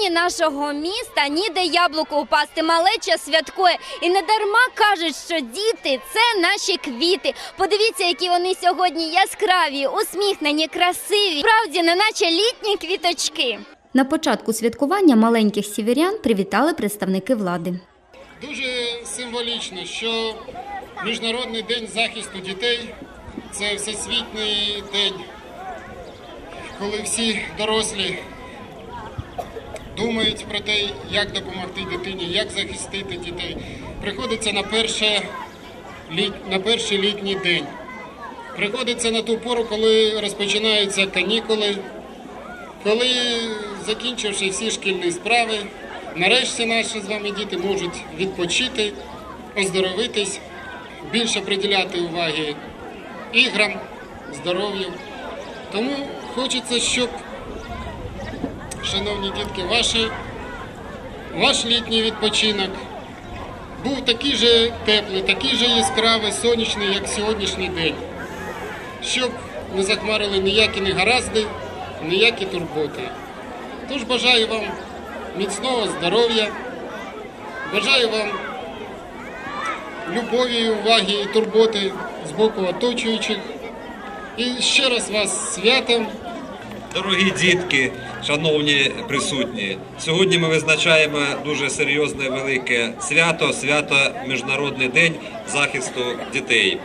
Стадіоні нашого міста ніде яблуко упасти. Малеча святкує. І не дарма кажуть, що діти це наші квіти. Подивіться, які вони сьогодні яскраві, усміхнені, красиві. Справді, не наче літні квіточки. На початку святкування маленьких сіверян привітали представники влади. Дуже символічно, що Міжнародний день захисту дітей це всесвітній день, коли всі дорослі думають про те, як допомогти дитині, як захистити дітей. Приходиться на, перше, на перший літній день. Приходиться на ту пору, коли розпочинаються канікули, коли, закінчивши всі шкільні справи, нарешті наші з вами діти можуть відпочити, оздоровитись, більше приділяти уваги іграм, здоров'ю. Тому хочеться, щоб, шановні дітки, ваші, ваш літній відпочинок був такий же теплий, такий же яскравий, сонячний, як сьогоднішній день щоб не захмарили ніякі негаразди, ніякі турботи. Тож бажаю вам міцного здоров'я, бажаю вам любові, уваги і турботи з боку оточуючих. І ще раз вас святом. Дорогі дітки, шановні присутні, сьогодні ми визначаємо дуже серйозне велике свято, свято Міжнародний день захисту дітей.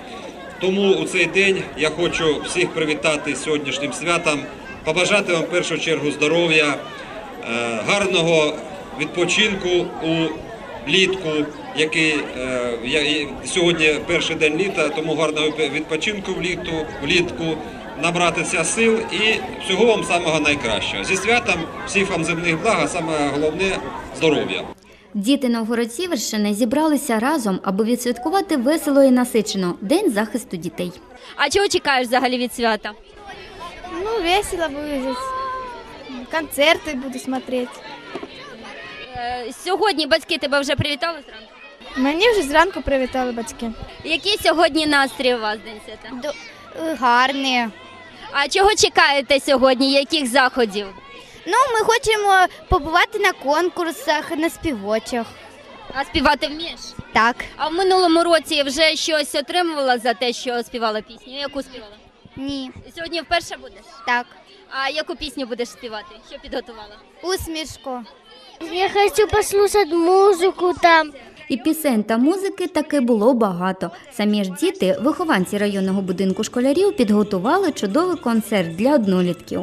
Тому у цей день я хочу всіх привітати сьогоднішнім святом, побажати вам в першу чергу здоров'я, е, гарного відпочинку у літку, який е, сьогодні перший день літа, тому гарного відпочинку влітку, влітку, набратися сил і всього вам самого найкращого. Зі святом всіх вам земних благ, а саме головне здоров'я. Діти Новгород-Сіверщини зібралися разом, аби відсвяткувати весело і насичено День захисту дітей. А чого чекаєш взагалі від свята? Ну, весело будет. Концерты буду смотреть. Е, Сьогодні батьки тебе вже привітали зранку. Мені вже зранку привітали батьки. Який сьогодні настрій у вас день свята? Гарні. А чого чекаєте сьогодні? Яких заходів? Ну, ми хочемо побувати на конкурсах, на співочах. А співати вмієш? Так. А в минулому році вже щось отримувала за те, що співала пісню. Яку співала? Ні. Сьогодні вперше будеш. Так. А яку пісню будеш співати? Що підготувала? Усмішку. Я хочу послушать музыку там. І пісень та музики таки було багато. Самі ж діти, вихованці районного будинку школярів, підготували чудовий концерт для однолітків.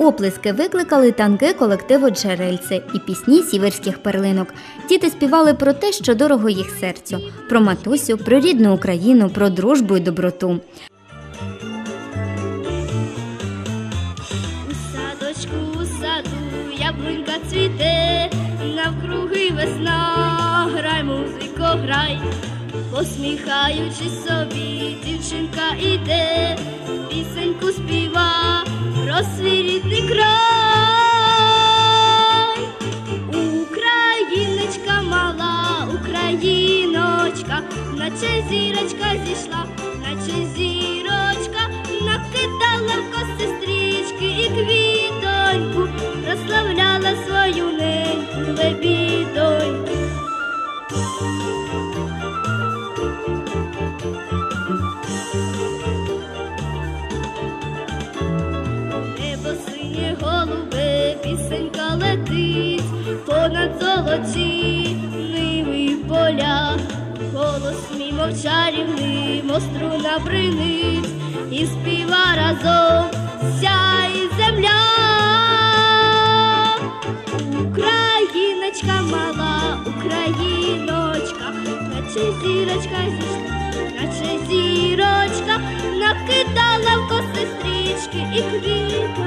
Оплески викликали танки колективу Джерельце і пісні сіверських перлинок. Діти співали про те, що дорого їх серцю, про матусю, про рідну Україну, про дружбу і доброту. У садочку, у саду яблунька цвіте, навкруги весна, грай, музико, грай, посміхаючись собі, дівчинка іде, пісеньку співа про край. Україночка мала, Україночка, наче зірочка зійшла, наче зірочка, накидала в коси стрічки і квітоньку, прославляла свою неньку лебідоньку. Золоті ними поля, голос мій мов чарівний, мостру набринить, і співа разом вся і земля. Україночка мала, Україночка, наче зірочка зійшла, наче зірочка, накидала в коси стрічки і квітоньку,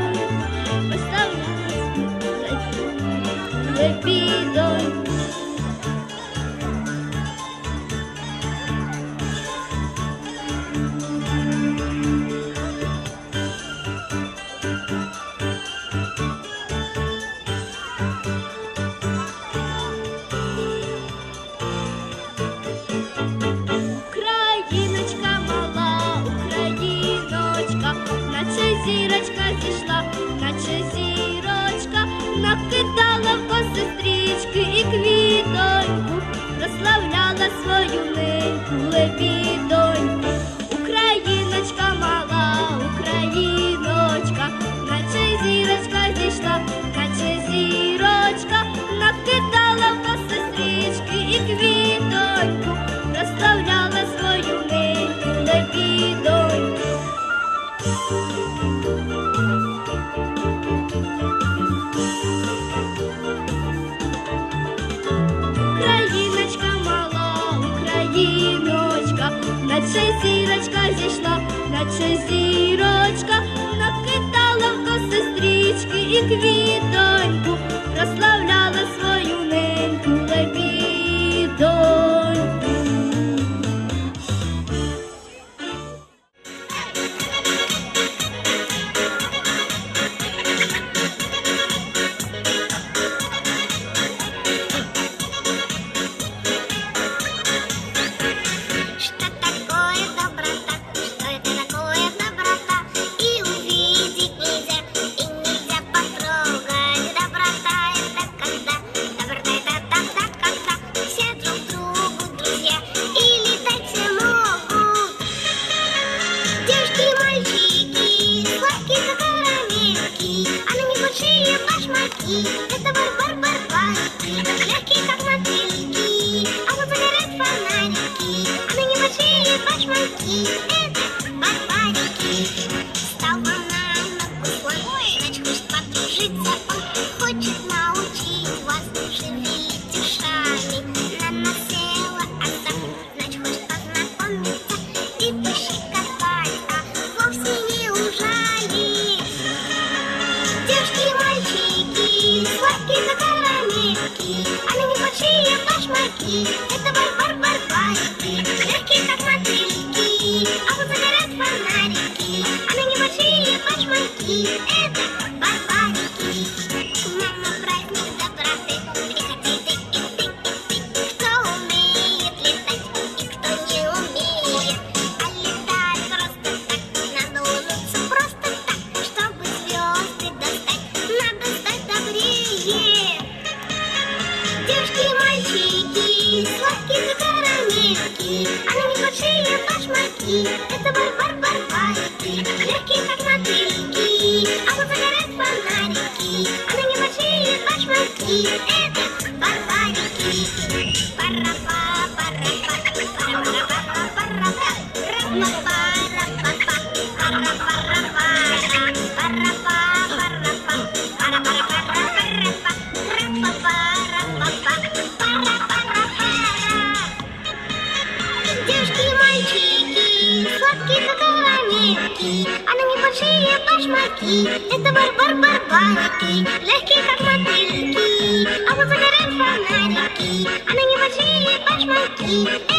поставляла prohibido накидала по сестрички і квітоньку, прославляла свою неньку лебідоньку. Башмаки. Это бар-бар-барбарики, легкие как мотыльки, а вот загорят фонарики, а башмаки. Это барбарики. Стал на значит, хочет подружиться он, хочет научить вас шевелить ушами. На нас села познакомиться и пощекотать, большие башмаки. Это Барбар Барбар. Барбарики, это бар-бар-барбарики, легкие как мотыльки, а вот загорят фонарики, а на небольшие башмаки,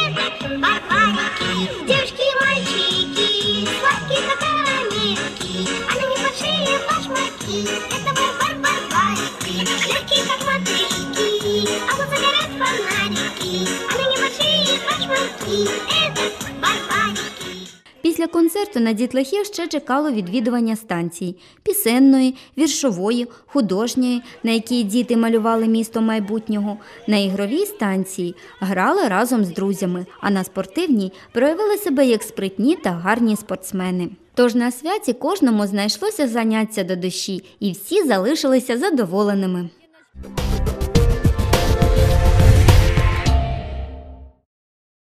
концерту на дітлахів ще чекало відвідування станцій пісенної, віршової, художньої, на якій діти малювали місто майбутнього. На ігровій станції грали разом з друзями, а на спортивній проявили себе як спритні та гарні спортсмени. Тож на святі кожному знайшлося заняття до душі, і всі залишилися задоволеними.